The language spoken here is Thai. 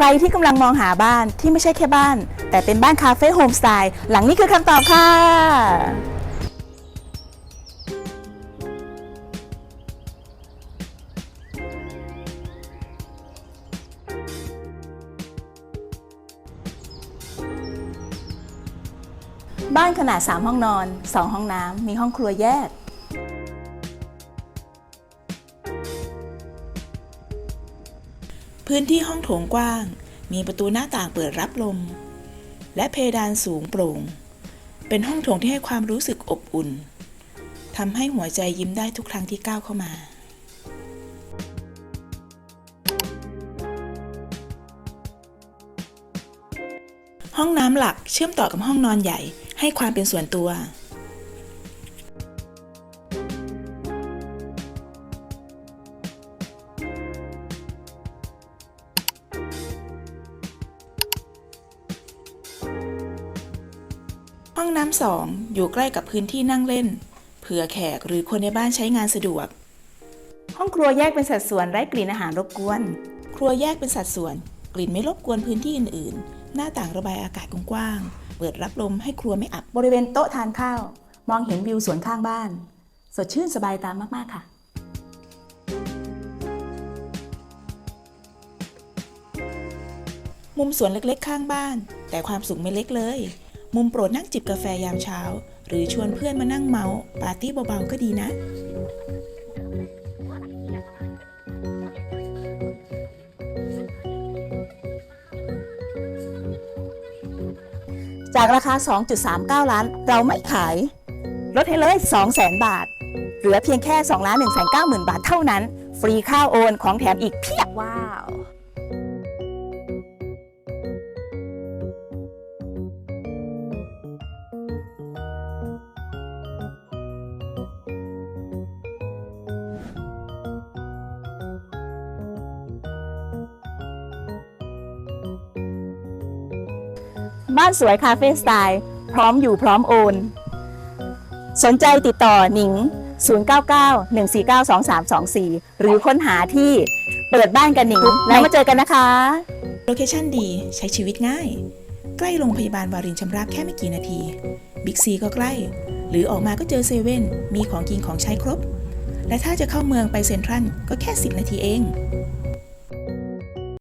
ใครที่กำลังมองหาบ้านที่ไม่ใช่แค่บ้าน แต่เป็นบ้านคาเฟ่โฮมสไตล์หลังนี้คือคำตอบค่ะ บ้านขนาด 3 ห้องนอน 2 ห้องน้ำมีห้องครัวแยก พื้นที่ห้องโถงกว้าง มีประตูหน้าต่างเปิดรับลม และเพดานสูงโปร่ง เป็นห้องโถงที่ให้ความรู้สึกอบอุ่นทำให้หัวใจยิ้มได้ทุกครั้งที่ก้าวเข้ามา ห้องน้ำหลักเชื่อมต่อกับห้องนอนใหญ่ให้ความเป็นส่วนตัว ห้องน้ำสองอยู่ใกล้กับพื้นที่นั่งเล่น เผื่อแขกหรือคนในบ้านใช้งานสะดวก ห้องครัวแยกเป็นสัดส่วนไร้กลิ่นอาหารรบกวน ครัวแยกเป็นสัดส่วน กลิ่นไม่รบกวนพื้นที่อื่นๆ หน้าต่างระบายอากาศกว้างๆเปิดรับลมให้ครัวไม่อับบริเวณโต๊ะทานข้าว มองเห็นวิวสวนข้างบ้าน สดชื่นสบายตามมากๆค่ะมุมสวนเล็กๆ ข้างบ้าน แต่ความสุขไม่เล็กเลย มุมโปรดนั่งจิบกาแฟยามเช้า หรือชวนเพื่อนมานั่งเมาส์ปาร์ตี้เบาๆก็ดีนะ จากราคา 2.39 ล้านเราไม่ขาย ลดให้เลย 200,000 บาท เหลือเพียงแค่2ล้าน1 9 0 0 0 0 บาทเท่านั้น ฟรีค่าโอนของแถมอีกเพียบว้าว บ้านสวยคาเฟ่สไตล์ พร้อมอยู่พร้อมโอน สนใจติดต่อหนิง 099-149-2324 หรือค้นหาที่เปิดบ้านกันหนิง แล้วมาเจอกันนะคะ โลเคชั่นดีใช้ชีวิตง่าย ใกล้โรงพยาบาลวารินชำราบแค่ไม่กี่นาที บิ๊กซีก็ใกล้ หรือออกมาก็เจอเซเว่นมีของกินของใช้ครบ และถ้าจะเข้าเมืองไปเซ็นทรัลก็แค่ 10 นาทีเอง